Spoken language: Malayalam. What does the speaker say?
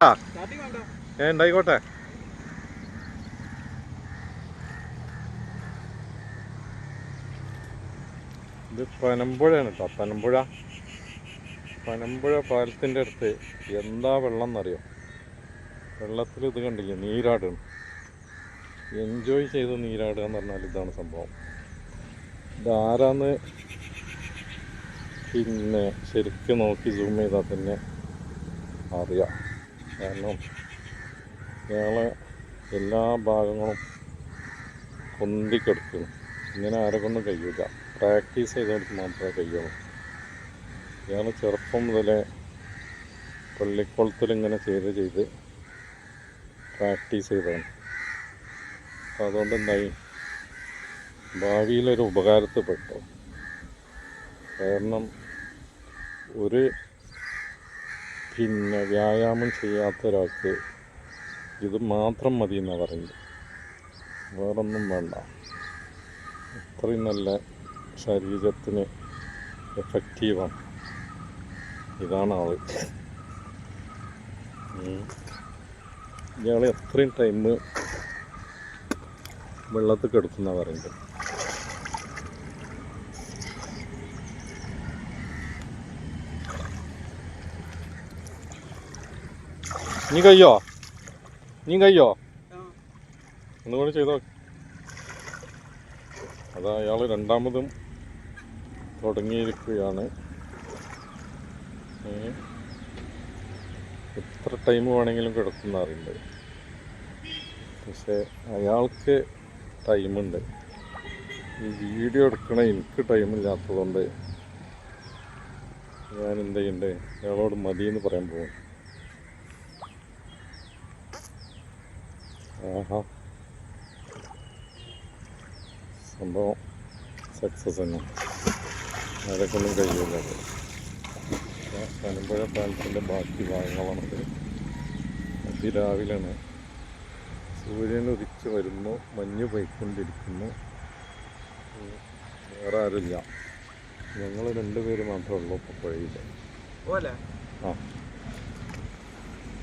ആ. ഉണ്ടായിക്കോട്ടെ ഇത് പനമ്പുഴയാണ് കേട്ടോ പനമ്പുഴ. പനമ്പുഴ പാലത്തിന്റെ അടുത്ത് എന്താ വെള്ളം എന്നറിയോ വെള്ളത്തിൽ ഇത് കണ്ടില്ലേ നീരാടാണ് എൻജോയ് ചെയ്ത് നീരാടുക എന്ന് പറഞ്ഞാൽ ഇതാണ് സംഭവം. ഇതാരാന്ന് പിന്നെ ശരിക്കും നോക്കി സൂം ചെയ്താൽ തന്നെ അറിയാം. കാരണം ഇയാളെ എല്ലാ ഭാഗങ്ങളും പൊന്തിക്കെടുക്കുന്നു. ഇങ്ങനെ ആരെക്കൊണ്ടും കഴിയില്ല പ്രാക്ടീസ് ചെയ്തെടുത്ത് മാത്രമേ കഴിയുള്ളൂ. ഇയാൾ ചെറുപ്പം മുതലേ പള്ളിക്കുളത്തിൽ ഇങ്ങനെ ചെയ്ത് ചെയ്ത് പ്രാക്ടീസ് ചെയ്തതാണ് അപ്പം അതുകൊണ്ട് എന്തായി? ഭാവിയിലൊരു ഉപകാരത്തിൽപ്പെട്ടു. കാരണം ഒരു പിന്നെ വ്യായാമം ചെയ്യാത്ത ഒരാൾക്ക് ഇത് മാത്രം മതി എന്നാണ് പറയുന്നത്. വേറൊന്നും വേണ്ട. അത്രയും നല്ല ശരീരത്തിന് എഫക്റ്റീവാണ് ഇതാണ് ആൾ. ഇയാൾ എത്രയും ടൈം വെള്ളത്തിൽ കിടക്കുന്ന പറയുന്നത്. നീ കയ്യോ ചെയ്തോ. അതാ അയാൾ രണ്ടാമതും തുടങ്ങിയിരിക്കുകയാണ്. എത്ര ടൈം വേണമെങ്കിലും കിടക്കുന്ന അറിയുന്നത് പക്ഷേ അയാൾക്ക് ടൈമുണ്ട്. ഈ വീഡിയോ എടുക്കണ എനിക്ക് ടൈമില്ലാത്തതുകൊണ്ട് ഞാൻ എന്ത് ചെയ്യണ്ടേ? അയാളോട് മതിയെന്ന് പറയാൻ പോകും ആഹാ സംഭവം സക്സസ് തന്നെ ആരെക്കൊന്നും കഴിയില്ല പനമ്പുഴ പാലത്തിന്റെ ബാക്കി ഭാഗങ്ങളാണത് അതിരാവിലാണ് സൂര്യൻ ഉദിച്ച് വരുന്നു മഞ്ഞ് പോയിക്കൊണ്ടിരിക്കുന്നു. വേറെ ആരുമില്ല. ഞങ്ങൾ രണ്ടുപേര് മാത്രമേ ഉള്ളൂ ഇപ്പോൾ പുഴയിൽ ആ.